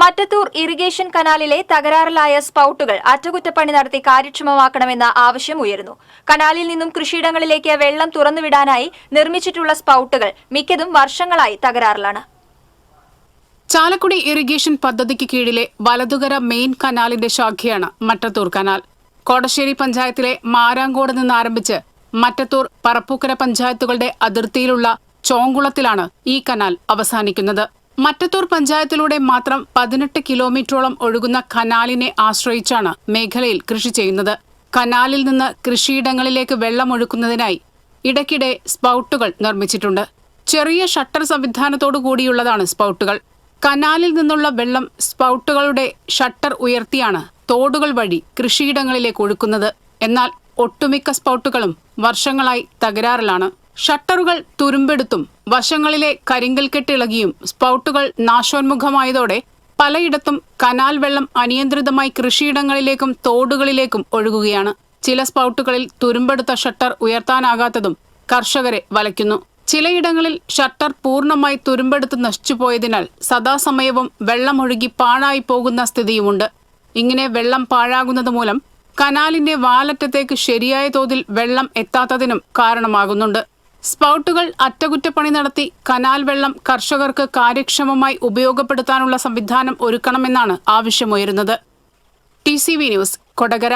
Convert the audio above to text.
Mattathur irrigation കനാലിലെ തകരാറിലായ സ്പൌട്ടുകൾ അറ്റകുറ്റപ്പണി നടത്തി കാര്യക്ഷമമാക്കണമെന്ന ആവശ്യം ഉയരുന്നു. കനാലിൽ നിന്നും കൃഷിയിടങ്ങളിലേക്ക് വെള്ളം തുറന്നുവിടാനായി നിർമ്മിച്ചിട്ടുള്ള സ്പൌട്ടുകൾ മിക്കതും വർഷങ്ങളായി തകരാറിലാണ്. ചാലക്കുടി ഇറിഗേഷൻ പദ്ധതിക്ക് കീഴിലെ വലതുകര മെയിൻ കനാലിന്റെ ശാഖയാണ് മറ്റത്തൂർ കനാൽ. കോടശ്ശേരി പഞ്ചായത്തിലെ മാരാങ്കോട് നിന്ന് ആരംഭിച്ച് മറ്റത്തൂർ പറപ്പൂക്കര പഞ്ചായത്തുകളുടെ അതിർത്തിയിലുള്ള ചോങ്കുളത്തിലാണ് ഈ കനാൽ അവസാനിക്കുന്നത്. മറ്റത്തൂർ പഞ്ചായത്തിലൂടെ മാത്രം പതിനെട്ട് കിലോമീറ്ററോളം ഒഴുകുന്ന കനാലിനെ ആശ്രയിച്ചാണ് മേഖലയിൽ കൃഷി ചെയ്യുന്നത്. കനാലിൽ നിന്ന് കൃഷിയിടങ്ങളിലേക്ക് വെള്ളമൊഴുക്കുന്നതിനായി ഇടയ്ക്കിടെ സ്പൌട്ടുകൾ നിർമ്മിച്ചിട്ടുണ്ട്. ചെറിയ ഷട്ടർ സംവിധാനത്തോടു കൂടിയുള്ളതാണ് സ്പൗട്ടുകൾ. കനാലിൽ നിന്നുള്ള വെള്ളം സ്പൗട്ടുകളുടെ ഷട്ടർ ഉയർത്തിയാണ് തോടുകൾ വഴി കൃഷിയിടങ്ങളിലേക്ക് ഒഴുക്കുന്നത്. എന്നാൽ ഒട്ടുമിക്ക സ്പൗട്ടുകളും വർഷങ്ങളായി തകരാറിലാണ്. ഷട്ടറുകൾ തുരുമ്പെടുത്തും വശങ്ങളിലെ കരിങ്കൽ കെട്ടിളകിയും സ്പൗട്ടുകൾ നാശോന്മുഖമായതോടെ പലയിടത്തും കനാൽ വെള്ളം അനിയന്ത്രിതമായി കൃഷിയിടങ്ങളിലേക്കും തോടുകളിലേക്കും ഒഴുകുകയാണ്. ചില സ്പൗട്ടുകളിൽ തുരുമ്പെടുത്ത ഷട്ടർ ഉയർത്താനാകാത്തതും കർഷകരെ വലയ്ക്കുന്നു. ചിലയിടങ്ങളിൽ ഷട്ടർ പൂർണമായി തുരുമ്പെടുത്ത് നശിച്ചുപോയതിനാൽ സദാസമയവും വെള്ളമൊഴുകി പാഴായി പോകുന്ന സ്ഥിതിയുമുണ്ട്. ഇങ്ങനെ വെള്ളം പാഴാകുന്നത് മൂലം കനാലിന്റെ വാലറ്റത്തേക്ക് ശരിയായ തോതിൽ വെള്ളം എത്താത്തതിനും കാരണമാകുന്നുണ്ട്. സ്പൌട്ടുകൾ അറ്റകുറ്റപ്പണി നടത്തി കനാൽ വെള്ളം കർഷകർക്ക് കാര്യക്ഷമമായി ഉപയോഗപ്പെടുത്താനുള്ള സംവിധാനം ഒരുക്കണമെന്നാണ് ആവശ്യമുയരുന്നത്. T C V news Kodakara.